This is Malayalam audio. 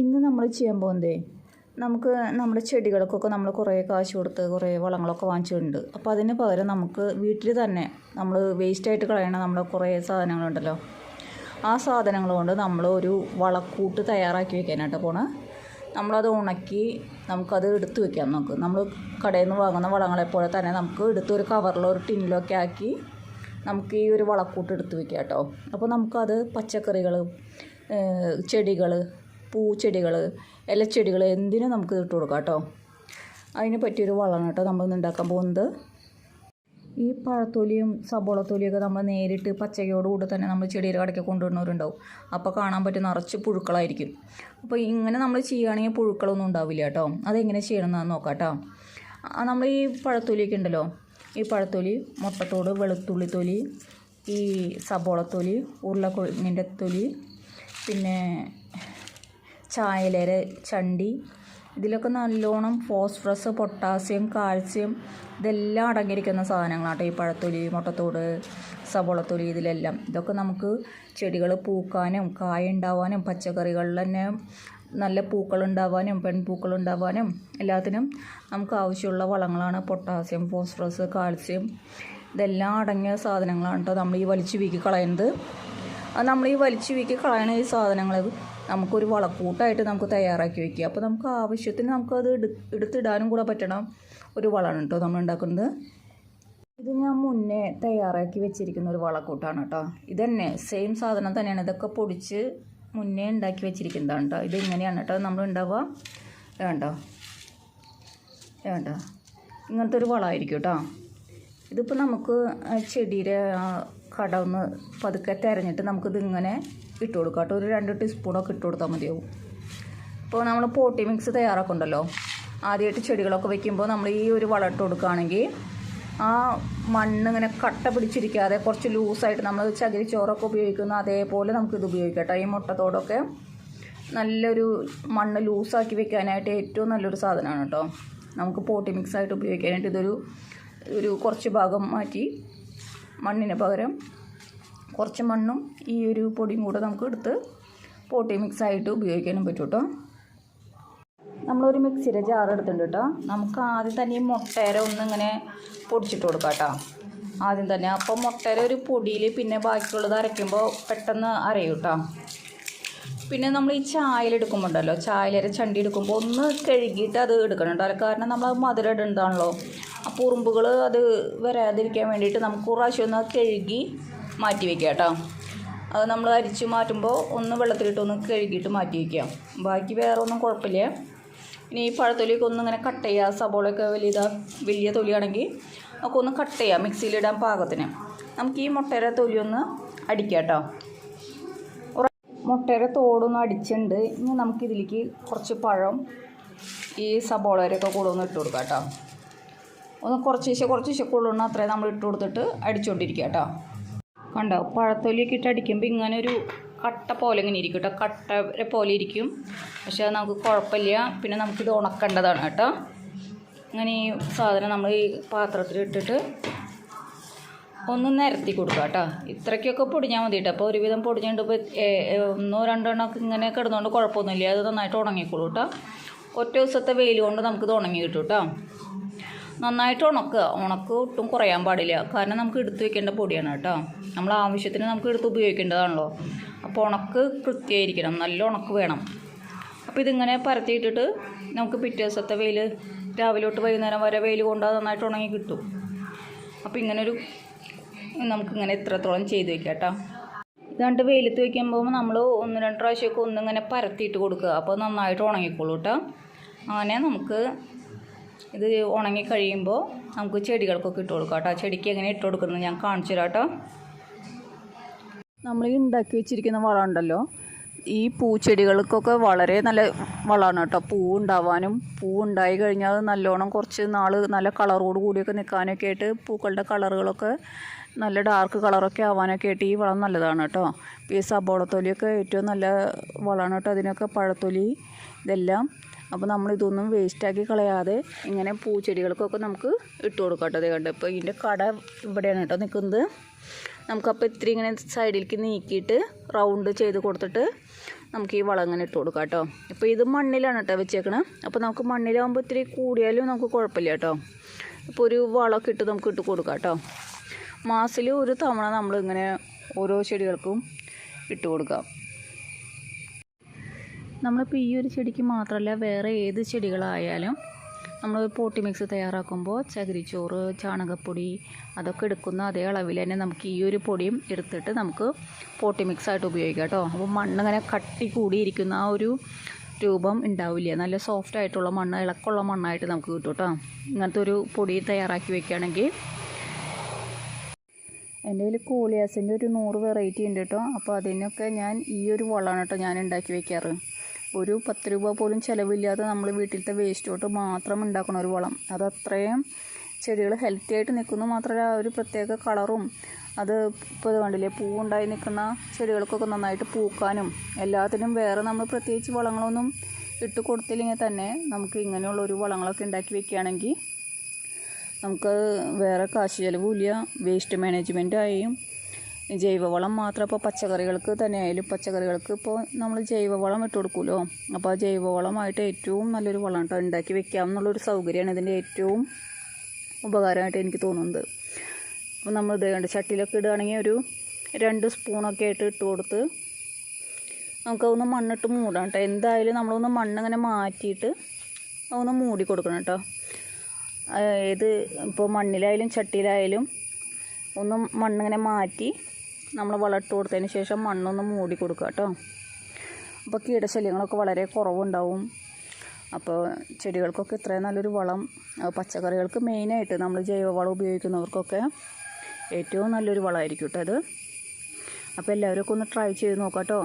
ഇന്ന് നമ്മൾ ചെയ്യാൻ പോകുന്നതേ നമുക്ക് നമ്മുടെ ചെടികൾക്കൊക്കെ നമ്മൾ കുറേ കാശ് കൊടുത്ത് കുറേ വളങ്ങളൊക്കെ വാങ്ങിച്ചിട്ടുണ്ട്. അപ്പോൾ അതിന് പകരം നമുക്ക് വീട്ടിൽ തന്നെ നമ്മൾ വേസ്റ്റായിട്ട് കളയണ നമ്മുടെ കുറേ സാധനങ്ങളുണ്ടല്ലോ ആ സാധനങ്ങൾ കൊണ്ട് നമ്മൾ ഒരു വളക്കൂട്ട് തയ്യാറാക്കി വെക്കാനായിട്ട് പോണേ. നമ്മളത് ഉണക്കി നമുക്കത് എടുത്ത് വെക്കാം നമുക്ക്. നമ്മൾ കടയിൽ നിന്ന് വാങ്ങുന്ന വളങ്ങളെപ്പോലെ തന്നെ നമുക്ക് എടുത്ത് ഒരു കവറിലോ ഒരു ടിന്നിലോ ഒക്കെ ആക്കി നമുക്ക് ഈ ഒരു വളക്കൂട്ട് എടുത്ത് വെക്കാം കേട്ടോ അപ്പോൾ നമുക്കത് പച്ചക്കറികൾ ചെടികൾ പൂച്ചെടികൾ ഇലച്ചെടികൾ എന്തിനും നമുക്ക് ഇട്ട് കൊടുക്കാം കേട്ടോ. അതിന് പറ്റിയൊരു വളമാണ് കേട്ടോ നമ്മൾ ഉണ്ടാക്കാൻ പോകുന്നത്. ഈ പഴത്തൊലിയും സബോളത്തൊലിയൊക്കെ നമ്മൾ നേരിട്ട് പച്ചക്കയോടുകൂടി തന്നെ നമ്മൾ ചെടിയുടെ കടയ്ക്ക് കൊണ്ടുവരുന്നവരുണ്ടാവും. അപ്പോൾ കാണാൻ പറ്റും നിറച്ച് പുഴുക്കളായിരിക്കും. അപ്പോൾ ഇങ്ങനെ നമ്മൾ ചെയ്യുകയാണെങ്കിൽ പുഴുക്കളൊന്നും ഉണ്ടാവില്ല കേട്ടോ. അതെങ്ങനെ ചെയ്യണമെന്ന് നോക്കാം കേട്ടോ. നമ്മൾ ഈ പഴത്തൊലിയൊക്കെ ഉണ്ടല്ലോ. ഈ പഴത്തൊലി മുട്ടത്തോട് വെളുത്തുള്ളി തൊലി ഈ സബോളത്തൊലി ഉരുളക്കൊഴിഞ്ഞിന്റെ തൊലി പിന്നെ ചായലര ചണ്ടി ഇതിലൊക്കെ നല്ലോണം ഫോസ്ഫറസ് പൊട്ടാസ്യം കാൽസ്യം ഇതെല്ലാം അടങ്ങിയിരിക്കുന്ന സാധനങ്ങളാട്ടോ. ഈ പഴത്തൊലി മുട്ടത്തോട് സവോളത്തൊലി ഇതിലെല്ലാം. ഇതൊക്കെ നമുക്ക് ചെടികൾ പൂക്കാനും കായ ഉണ്ടാവാനും പച്ചക്കറികളിൽ തന്നെ നല്ല പെൺപൂക്കൾ ഉണ്ടാവാനും എല്ലാത്തിനും നമുക്ക് ആവശ്യമുള്ള വളങ്ങളാണ്. പൊട്ടാസ്യം ഫോസ്ഫറസ് കാൽസ്യം ഇതെല്ലാം അടങ്ങിയ സാധനങ്ങളാണ് കേട്ടോ നമ്മൾ ഈ വലിച്ചു വീക്കി കളയുന്നത്. അത് നമ്മൾ ഈ വലിച്ചു വീക്കി കളയണ ഈ സാധനങ്ങൾ നമുക്കൊരു വളക്കൂട്ടായിട്ട് നമുക്ക് തയ്യാറാക്കി വയ്ക്കുക അപ്പോൾ നമുക്ക് ആവശ്യത്തിന് നമുക്കത് എടു എടുത്തിടാനും കൂടെ പറ്റണം ഒരു വളമാണ് കേട്ടോ നമ്മൾ ഉണ്ടാക്കുന്നത്. ഇത് ഞാൻ മുന്നേ തയ്യാറാക്കി വെച്ചിരിക്കുന്ന ഒരു വളക്കൂട്ടാണ് കേട്ടോ. ഇതന്നെ സെയിം സാധനം തന്നെയാണ്. ഇതൊക്കെ പൊടിച്ച് മുന്നേ ഉണ്ടാക്കി വെച്ചിരിക്കുന്നതാണ് കേട്ടോ. ഇത് ഇങ്ങനെയാണ് കേട്ടോ നമ്മൾ ഉണ്ടാവുക. വേണ്ടോ വേണ്ടോ ഇങ്ങനത്തെ ഒരു വളമായിരിക്കും കേട്ടോ. ഇതിപ്പോൾ നമുക്ക് ചെടിയുടെ കട ഒന്ന് പതുക്കെ തിരഞ്ഞിട്ട് നമുക്കിത് ഇങ്ങനെ ഇട്ട് കൊടുക്കുക കേട്ടോ. ഒരു രണ്ട് ടീസ്പൂണൊക്കെ ഇട്ട് കൊടുത്താൽ മതിയാവും. ഇപ്പോൾ നമ്മൾ പോട്ടി മിക്സ് തയ്യാറാക്കുന്നുണ്ടല്ലോ ആദ്യമായിട്ട് ചെടികളൊക്കെ വെക്കുമ്പോൾ നമ്മൾ ഈ ഒരു വളം ഇട്ട് കൊടുക്കുകയാണെങ്കിൽ ആ മണ്ണ് ഇങ്ങനെ കട്ട പിടിച്ചിരിക്കാതെ കുറച്ച് ലൂസായിട്ട് നമ്മൾ ചകിരി ചോറൊക്കെ ഉപയോഗിക്കുന്ന അതേപോലെ നമുക്കിത് ഉപയോഗിക്കാം ഈ മുട്ടത്തോടൊക്കെ നല്ലൊരു മണ്ണ് ലൂസാക്കി വെക്കാനായിട്ട് ഏറ്റവും നല്ലൊരു സാധനമാണ് കേട്ടോ. നമുക്ക് പോട്ടി മിക്സ് ആയിട്ട് ഉപയോഗിക്കാനായിട്ട് ഇതൊരു ഒരു കുറച്ച് ഭാഗം മാറ്റി മണ്ണിന് പകരം കുറച്ച് മണ്ണും ഈ ഒരു പൊടിയും കൂടെ നമുക്ക് എടുത്ത് പോട്ടി മിക്സ് ആയിട്ട് ഉപയോഗിക്കാനും പറ്റും കേട്ടോ നമ്മളൊരു മിക്സിയുടെ ജാർ എടുത്തിട്ടുണ്ട് കേട്ടോ നമുക്ക് ആദ്യം തന്നെ ഈ മുട്ടേര ഒന്ന് ഇങ്ങനെ പൊടിച്ചിട്ട് കൊടുക്കാം കേട്ടോ ആദ്യം തന്നെ അപ്പോൾ മുട്ടേര ഒരു പൊടിയിൽ പിന്നെ ബാക്കിയുള്ളത് അരയ്ക്കുമ്പോൾ പെട്ടെന്ന് അരയും കേട്ടോ പിന്നെ നമ്മൾ ഈ ചായലെടുക്കുമ്പോണ്ടല്ലോ ചായലര ചണ്ടി എടുക്കുമ്പോൾ ഒന്ന് കഴുകിയിട്ട് അത് എടുക്കണം കേട്ടോ കാരണം നമ്മൾ മധുരം ഇടുന്നതാണല്ലോ അപ്പോൾ ഉറുമ്പുകൾ അത് വരാതിരിക്കാൻ വേണ്ടിയിട്ട് നമുക്ക് പ്രാവശ്യം ഒന്ന് കഴുകി മാറ്റി വെക്കുക കേട്ടോ. അത് നമ്മൾ അരിച്ച് മാറ്റുമ്പോൾ ഒന്ന് വെള്ളത്തിലിട്ട് ഒന്ന് കഴുകിയിട്ട് മാറ്റി വയ്ക്കാം ബാക്കി വേറെ ഒന്നും കുഴപ്പമില്ല. ഇനി ഈ പഴത്തൊലിയൊക്കെ ഒന്ന് ഇങ്ങനെ കട്ട് ചെയ്യുക. സബോളയൊക്കെ വലിയ വലിയ തൊലിയാണെങ്കിൽ ഒക്കെ ഒന്ന് കട്ട് ചെയ്യാം. മിക്സിയിലിടാൻ പാകത്തിന്. നമുക്ക് ഈ മുട്ടയുടെ തൊലി ഒന്ന് അടിക്കാം കേട്ടോ. മുട്ടയുടെ തോടൊന്ന് അടിച്ചിട്ടുണ്ട്. ഇനി നമുക്കിതിലേക്ക് കുറച്ച് പഴം ഈ സബോളയൊക്കെ കൂടെ ഒന്ന് ഇട്ട് കൊടുക്കാം കേട്ടോ. ഒന്ന് കുറച്ച് ശേഷം കുറച്ച് ശേഷം കൊള്ളുന്ന അത്രയും നമ്മൾ ഇട്ട് കൊടുത്തിട്ട് അടിച്ചുകൊണ്ടിരിക്കുക കേട്ടോ. കണ്ടോ? പഴത്തൊലിയൊക്കെ ഇട്ട് അടിക്കുമ്പോൾ ഇങ്ങനെ ഒരു കട്ട പോലെ ഇങ്ങനെ ഇരിക്കും കേട്ടോ. കട്ട പോലെ ഇരിക്കും. പക്ഷേ അത് നമുക്ക് കുഴപ്പമില്ല. പിന്നെ നമുക്കിത് ഉണക്കേണ്ടതാണ് കേട്ടോ. ഇങ്ങനെ ഈ സാധനം നമ്മൾ ഈ പാത്രത്തിലിട്ടിട്ട് ഒന്ന് നിരത്തി കൊടുക്കുക കേട്ടോ. ഇത്രയ്ക്കൊക്കെ പൊടിഞ്ഞാൽ മതി കേട്ടോ. അപ്പോൾ ഒരുവിധം പൊടിഞ്ഞുകൊണ്ട് ഇപ്പോൾ ഒന്നോ രണ്ടോ എണ്ണമൊക്കെ ഇങ്ങനെ കിടന്നുകൊണ്ട് കുഴപ്പമൊന്നുമില്ല. അത് നന്നായിട്ട് ഉണങ്ങിക്കോളൂ കേട്ടോ. ഒറ്റ ദിവസത്തെ വെയിൽ കൊണ്ട് നമുക്കിത് ഉണങ്ങി കിട്ടും കേട്ടോ. നന്നായിട്ട് ഉണക്കുക. ഉണക്ക് ഒട്ടും കുറയാൻ പാടില്ല. കാരണം നമുക്ക് എടുത്ത് വെക്കേണ്ട പൊടിയാണ് കേട്ടോ. നമ്മൾ ആവശ്യത്തിന് നമുക്ക് എടുത്ത് ഉപയോഗിക്കേണ്ടതാണല്ലോ. അപ്പോൾ ഉണക്ക് കൃത്യമായിരിക്കണം. നല്ല ഉണക്ക് വേണം. അപ്പോൾ ഇതിങ്ങനെ പരത്തിയിട്ടിട്ട് നമുക്ക് പിറ്റേ ദിവസത്തെ വെയിൽ രാവിലെ തൊട്ട് വൈകുന്നേരം വരെ വെയിൽ കൊണ്ടാൽ നന്നായിട്ട് ഉണങ്ങി കിട്ടും. അപ്പോൾ ഇങ്ങനൊരു നമുക്കിങ്ങനെ ഇത്രത്തോളം ചെയ്ത് വെക്കാം കേട്ടോ. ഇതാണ്ട് വെയിലത്ത് വയ്ക്കുമ്പോൾ നമ്മൾ ഒന്ന് രണ്ട് പ്രാവശ്യമൊക്കെ ഒന്നിങ്ങനെ പരത്തിയിട്ട് കൊടുക്കുക. അപ്പോൾ നന്നായിട്ട് ഉണങ്ങിക്കോളൂ കേട്ടോ. അങ്ങനെ നമുക്ക് ഇത് ഉണങ്ങി കഴിയുമ്പോൾ നമുക്ക് ചെടികൾക്കൊക്കെ ഇട്ട് കൊടുക്കാം കേട്ടോ. ചെടിക്ക് എങ്ങനെ ഇട്ട് കൊടുക്കുന്നത് ഞാൻ കാണിച്ചു തരാം കേട്ടോ. നമ്മൾ ഈ ഉണ്ടാക്കി വെച്ചിരിക്കുന്ന വളം ഉണ്ടല്ലോ. ഈ പൂച്ചെടികൾക്കൊക്കെ വളരെ നല്ല വളമാണ് കേട്ടോ. പൂ ഉണ്ടാവാനും പൂ ഉണ്ടായി കഴിഞ്ഞാൽ നല്ലോണം കുറച്ച് നാൾ നല്ല കളറോട് കൂടിയൊക്കെ നിൽക്കാനൊക്കെ ആയിട്ട് പൂക്കളുടെ കളറുകളൊക്കെ നല്ല ഡാർക്ക് കളറൊക്കെ ആവാനൊക്കെ ആയിട്ട് ഈ വളം നല്ലതാണ് കേട്ടോ. ഈ സബോളത്തൊലിയൊക്കെ ഏറ്റവും നല്ല വളമാണ് കേട്ടോ. അതിനൊക്കെ പഴത്തൊലി ഇതെല്ലാം അപ്പോൾ നമ്മൾ ഇതൊന്നും വേസ്റ്റാക്കി കളയാതെ ഇങ്ങനെ പൂച്ചെടികൾക്കൊക്കെ നമുക്ക് ഇട്ട് കൊടുക്കാം കേട്ടോ അതേ കണ്ടോ ഇപ്പോൾ ഇതിന്റെ കട ഇവിടെയാണ് കേട്ടോ നിൽക്കുന്നത് നമുക്കപ്പോൾ ഇത്തിരി ഇങ്ങനെ സൈഡിലേക്ക് നീക്കിയിട്ട് റൗണ്ട് ചെയ്ത് കൊടുത്തിട്ട് നമുക്ക് ഈ വളം ഇങ്ങനെ ഇട്ട് കൊടുക്കാം കേട്ടോ. ഇപ്പോൾ ഇത് മണ്ണിലാണ് കേട്ടോ വെച്ചേക്കണത് അപ്പോൾ നമുക്ക് മണ്ണിലാകുമ്പോൾ ഇത്തിരി കൂടിയാലും നമുക്ക് കുഴപ്പമില്ല കേട്ടോ. ഇപ്പോൾ ഒരു വളമൊക്കെ ഇട്ട് നമുക്ക് ഇട്ട് കൊടുക്കാം കേട്ടോ. മാസത്തിൽ ഒരു തവണ നമ്മളിങ്ങനെ ഓരോ ചെടികൾക്കും ഇട്ട് കൊടുക്കാം. നമ്മളിപ്പോൾ ഈ ഒരു ചെടിക്ക് മാത്രമല്ല വേറെ ഏത് ചെടികളായാലും നമ്മൾ പോട്ടി മിക്സ് തയ്യാറാക്കുമ്പോൾ ചകിരിച്ചോറ് ചാണകപ്പൊടി അതൊക്കെ എടുക്കുന്ന അതേ അളവിൽ തന്നെ നമുക്ക് ഈ ഒരു പൊടിയും എടുത്തിട്ട് നമുക്ക് പോട്ടി മിക്സ് ആയിട്ട് ഉപയോഗിക്കാം കേട്ടോ. അപ്പോൾ മണ്ണ് ഇങ്ങനെ കട്ടി കൂടിയിരിക്കുന്ന ആ ഒരു രൂപം ഉണ്ടാവില്ല. നല്ല സോഫ്റ്റ് ആയിട്ടുള്ള മണ്ണ് ഇളക്കമുള്ള മണ്ണായിട്ട് നമുക്ക് കിട്ടും കേട്ടോ. ഇങ്ങനത്തെ ഒരു പൊടി തയ്യാറാക്കി വെക്കുകയാണെങ്കിൽ എന്റെ കയ്യിൽ കോളിയാസിന്റെ ഒരു നൂറ് വെറൈറ്റി ഉണ്ട് കേട്ടോ. അപ്പോൾ അതിനൊക്കെ ഞാൻ ഈ ഒരു വളമാണ് കേട്ടോ ഞാൻ ഉണ്ടാക്കി വെക്കാറ്. ഒരു പത്ത് രൂപ പോലും ചിലവില്ലാതെ നമ്മൾ വീട്ടിലത്തെ വേസ്റ്റ് തൊട്ട് മാത്രം ഉണ്ടാക്കണ ഒരു വളം. അത് അത്രയും ചെടികൾ ഹെൽത്തി ആയിട്ട് നിൽക്കുന്നു മാത്രമല്ല ഒരു പ്രത്യേക കളറും അത് ഇപ്പോൾ കണ്ടില്ലേ പൂവുണ്ടായി നിൽക്കുന്ന ചെടികൾക്കൊക്കെ നന്നായിട്ട് പൂക്കാനും എല്ലാത്തിനും വേറെ നമ്മൾ പ്രത്യേകിച്ച് വളങ്ങളൊന്നും ഇട്ട് കൊടുത്തില്ലെങ്കിൽ തന്നെ നമുക്ക് ഇങ്ങനെയുള്ള ഒരു വളങ്ങളൊക്കെ ഉണ്ടാക്കി വെക്കുകയാണെങ്കിൽ നമുക്ക് വേറെ കാശ് ചിലവുമില്ല വേസ്റ്റ് മാനേജ്മെന്റായും ജൈവവളം മാത്രം ഇപ്പോൾ പച്ചക്കറികൾക്ക് തന്നെ ആയാലും പച്ചക്കറികൾക്ക് ഇപ്പോൾ നമ്മൾ ജൈവവളം ഇട്ട് കൊടുക്കുമല്ലോ അപ്പോൾ ആ ജൈവവളമായിട്ട് ഏറ്റവും നല്ലൊരു വളം കേട്ടോ ഉണ്ടാക്കി വെക്കാം എന്നുള്ളൊരു സൗകര്യമാണ് ഇതിന്റെ ഏറ്റവും ഉപകാരമായിട്ട് എനിക്ക് തോന്നുന്നത്. അപ്പോൾ നമ്മൾ ഇത് കണ്ട് ചട്ടിയിലൊക്കെ ഇടുകയാണെങ്കിൽ ഒരു രണ്ട് സ്പൂണൊക്കെ ആയിട്ട് ഇട്ട് കൊടുത്ത് നമുക്കതൊന്ന് മണ്ണിട്ട് മൂടാം കേട്ടോ എന്തായാലും നമ്മളൊന്ന് മണ്ണിങ്ങനെ മാറ്റിയിട്ട് അതൊന്ന് മൂടി കൊടുക്കണം കേട്ടോ ഏത് ഇപ്പോൾ മണ്ണിലായാലും ചട്ടിയിലായാലും ഒന്ന് മണ്ണിങ്ങനെ മാറ്റി നമ്മൾ വളമിട്ട് കൊടുത്തതിന് ശേഷം മണ്ണൊന്ന് മൂടി കൊടുക്കുക കേട്ടോ. അപ്പോൾ കീടശല്യങ്ങളൊക്കെ വളരെ കുറവുണ്ടാവും. അപ്പോൾ ചെടികൾക്കൊക്കെ ഇത്രയും നല്ലൊരു വളം പച്ചക്കറികൾക്ക് മെയിനായിട്ട് നമ്മൾ ജൈവവളം ഉപയോഗിക്കുന്നവർക്കൊക്കെ ഏറ്റവും നല്ലൊരു വളമായിരിക്കും കേട്ടോ അത്. അപ്പോൾ എല്ലാവരും ഒക്കെ ഒന്ന് ട്രൈ ചെയ്ത് നോക്കാം കേട്ടോ.